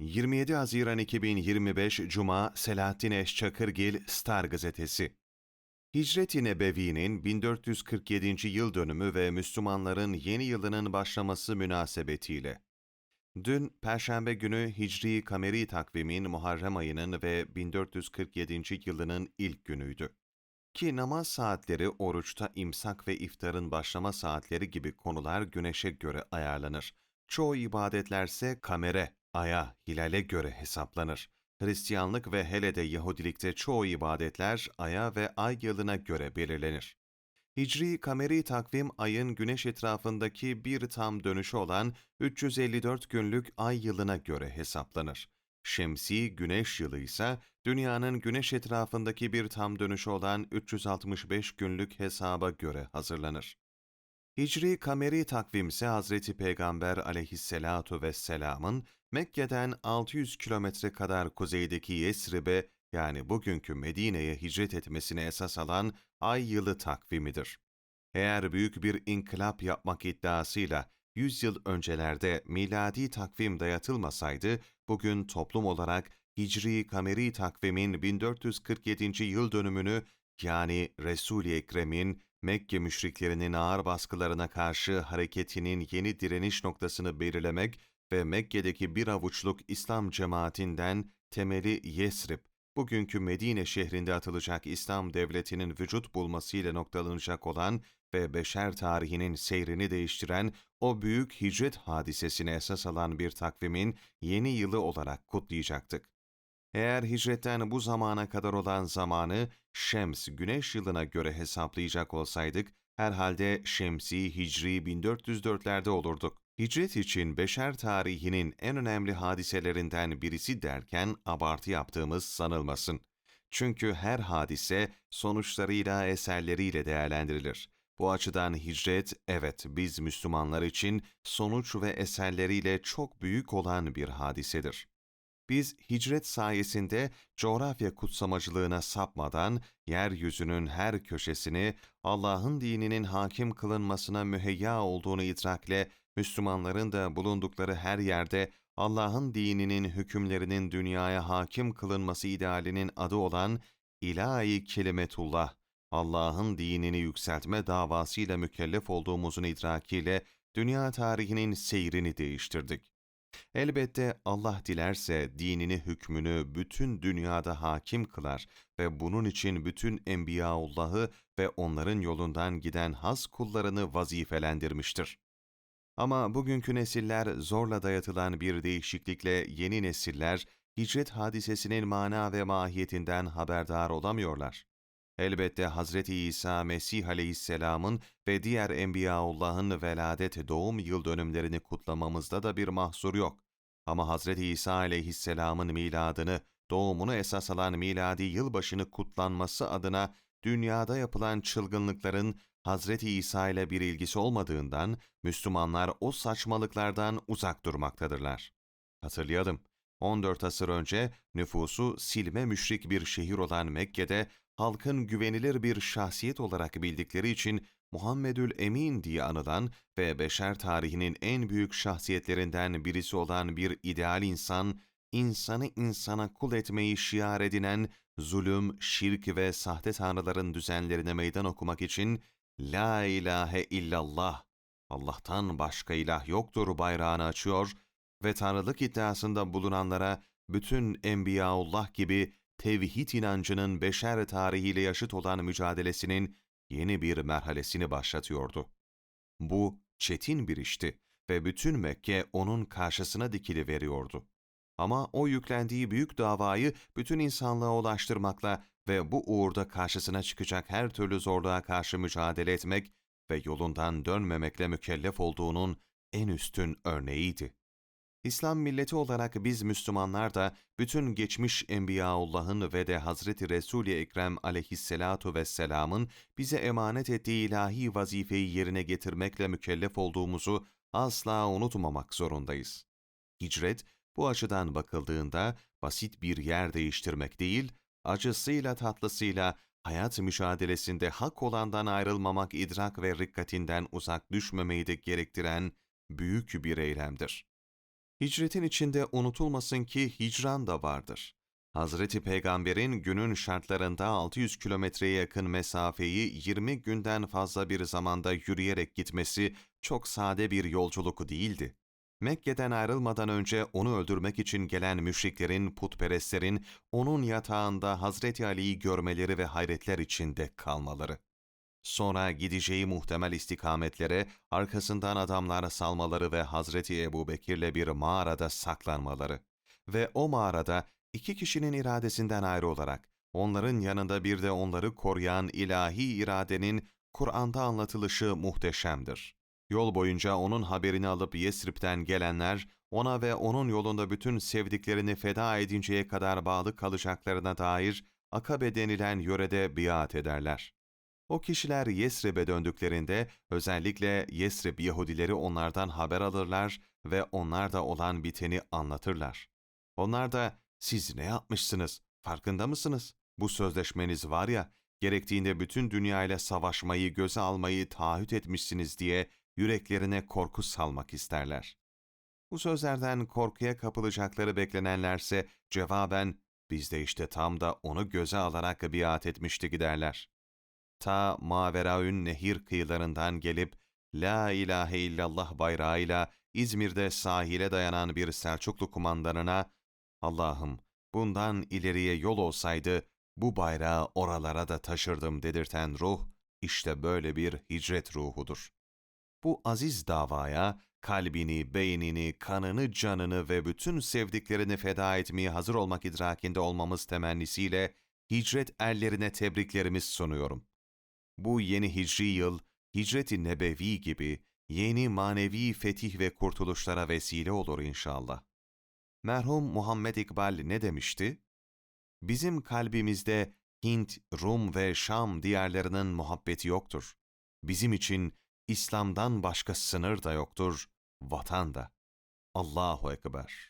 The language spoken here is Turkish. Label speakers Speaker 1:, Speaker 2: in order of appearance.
Speaker 1: 27 Haziran 2025 Cuma Selahattin Eşçakırgil Star Gazetesi Hicret-i Nebevi'nin 1447. yıl dönümü ve Müslümanların yeni yılının başlaması münasebetiyle. Dün Perşembe günü Hicri Kameri takvimin Muharrem ayının ve 1447. yılının ilk günüydü. Ki namaz saatleri oruçta imsak ve iftarın başlama saatleri gibi konular güneşe göre ayarlanır. Çoğu ibadetlerse kamere, aya, hilale göre hesaplanır. Hristiyanlık ve hele de Yahudilikte çoğu ibadetler aya ve ay yılına göre belirlenir. Hicri kameri takvim ayın güneş etrafındaki bir tam dönüşü olan 354 günlük ay yılına göre hesaplanır. Şemsi güneş yılı ise dünyanın güneş etrafındaki bir tam dönüşü olan 365 günlük hesaba göre hazırlanır. Hicri kameri takvim ise Hazreti Peygamber aleyhisselatu vesselamın Mekke'den 600 kilometre kadar kuzeydeki Yesrib'e yani bugünkü Medine'ye hicret etmesine esas alan ay yılı takvimidir. Eğer büyük bir inkılap yapmak iddiasıyla 100 yıl öncelerde miladi takvim dayatılmasaydı, bugün toplum olarak Hicri kameri takvimin 1447. yıl dönümünü yani Resul-i Ekrem'in Mekke müşriklerinin ağır baskılarına karşı hareketinin yeni direniş noktasını belirlemek ve Mekke'deki bir avuçluk İslam cemaatinden temeli Yesrib, bugünkü Medine şehrinde atılacak İslam devletinin vücut bulmasıyla noktalanacak olan ve beşer tarihinin seyrini değiştiren o büyük hicret hadisesine esas alan bir takvimin yeni yılı olarak kutlayacaktık. Eğer hicretten bu zamana kadar olan zamanı Şems güneş yılına göre hesaplayacak olsaydık, herhalde Şemsi Hicri 1404'lerde olurduk. Hicret için beşer tarihinin en önemli hadiselerinden birisi derken abartı yaptığımız sanılmasın. Çünkü her hadise sonuçlarıyla, eserleriyle değerlendirilir. Bu açıdan hicret, evet biz Müslümanlar için sonuç ve eserleriyle çok büyük olan bir hadisedir. Biz hicret sayesinde coğrafya kutsamacılığına sapmadan yeryüzünün her köşesini Allah'ın dininin hakim kılınmasına müheyya olduğunu idrakle Müslümanların da bulundukları her yerde Allah'ın dininin hükümlerinin dünyaya hakim kılınması idealinin adı olan ilahi kelimetullah, Allah'ın dinini yükseltme davasıyla mükellef olduğumuzun idrakiyle dünya tarihinin seyrini değiştirdik. Elbette Allah dilerse dinini hükmünü bütün dünyada hakim kılar ve bunun için bütün Enbiyaullah'ı ve onların yolundan giden has kullarını vazifelendirmiştir. Ama bugünkü nesiller zorla dayatılan bir değişiklikle yeni nesiller hicret hadisesinin mana ve mahiyetinden haberdar olamıyorlar. Elbette Hazreti İsa Mesih Aleyhisselam'ın ve diğer Enbiyaullah'ın veladet doğum yıl dönümlerini kutlamamızda da bir mahsur yok. Ama Hazreti İsa Aleyhisselam'ın miladını, doğumunu esas alan miladi yılbaşını kutlanması adına dünyada yapılan çılgınlıkların Hazreti İsa ile bir ilgisi olmadığından Müslümanlar o saçmalıklardan uzak durmaktadırlar. Hatırlayalım, 14 asır önce nüfusu silme müşrik bir şehir olan Mekke'de halkın güvenilir bir şahsiyet olarak bildikleri için Muhammedül Emin diye anılan ve beşer tarihinin en büyük şahsiyetlerinden birisi olan bir ideal insan, insanı insana kul etmeyi şiar edinen zulüm, şirk ve sahte tanrıların düzenlerine meydan okumak için La ilahe illallah, Allah'tan başka ilah yoktur bayrağını açıyor ve tanrılık iddiasında bulunanlara bütün Enbiyaullah gibi tevhid inancının beşer tarihiyle yaşıt olan mücadelesinin yeni bir merhalesini başlatıyordu. Bu çetin bir işti ve bütün Mekke onun karşısına dikili veriyordu. Ama o yüklendiği büyük davayı bütün insanlığa ulaştırmakla ve bu uğurda karşısına çıkacak her türlü zorluğa karşı mücadele etmek ve yolundan dönmemekle mükellef olduğunun en üstün örneğiydi. İslam milleti olarak biz Müslümanlar da bütün geçmiş Enbiyaullah'ın ve de Hazreti Resul-i Ekrem aleyhisselatu vesselamın bize emanet ettiği ilahi vazifeyi yerine getirmekle mükellef olduğumuzu asla unutmamak zorundayız. Hicret, bu açıdan bakıldığında basit bir yer değiştirmek değil, acısıyla tatlısıyla hayat mücadelesinde hak olandan ayrılmamak idrak ve rikkatinden uzak düşmemeyi de gerektiren büyük bir eylemdir. Hicretin içinde unutulmasın ki hicran da vardır. Hazreti Peygamber'in günün şartlarında 600 kilometreye yakın mesafeyi 20 günden fazla bir zamanda yürüyerek gitmesi çok sade bir yolculuk değildi. Mekke'den ayrılmadan önce onu öldürmek için gelen müşriklerin, putperestlerin onun yatağında Hazreti Ali'yi görmeleri ve hayretler içinde kalmaları. Sonra gideceği muhtemel istikametlere arkasından adamlara salmaları ve Hazreti Ebu Bekir'le bir mağarada saklanmaları. Ve o mağarada iki kişinin iradesinden ayrı olarak onların yanında bir de onları koruyan ilahi iradenin Kur'an'da anlatılışı muhteşemdir. Yol boyunca onun haberini alıp Yesrib'den gelenler, ona ve onun yolunda bütün sevdiklerini feda edinceye kadar bağlı kalacaklarına dair Akabe denilen yörede biat ederler. O kişiler Yesrib'e döndüklerinde özellikle Yesrib Yahudileri onlardan haber alırlar ve onlar da olan biteni anlatırlar. Onlar da siz ne yapmışsınız, farkında mısınız? Bu sözleşmeniz var ya, gerektiğinde bütün dünyayla savaşmayı göze almayı taahhüt etmişsiniz diye yüreklerine korku salmak isterler. Bu sözlerden korkuya kapılacakları beklenenlerse cevaben biz de işte tam da onu göze alarak biat etmişti giderler. Ta Maveraün nehir kıyılarından gelip La ilahe illallah bayrağıyla İzmir'de sahile dayanan bir Selçuklu kumandanına Allah'ım bundan ileriye yol olsaydı bu bayrağı oralara da taşırdım dedirten ruh işte böyle bir hicret ruhudur. Bu aziz davaya kalbini, beynini, kanını, canını ve bütün sevdiklerini feda etmeye hazır olmak idrakinde olmamız temennisiyle hicret erlerine tebriklerimiz sunuyorum. Bu yeni hicri yıl, hicret-i nebevi gibi yeni manevi fetih ve kurtuluşlara vesile olur inşallah. Merhum Muhammed İkbal ne demişti? Bizim kalbimizde Hint, Rum ve Şam diyarlarının muhabbeti yoktur. Bizim için İslam'dan başka sınır da yoktur, vatan da. Allahu Ekber.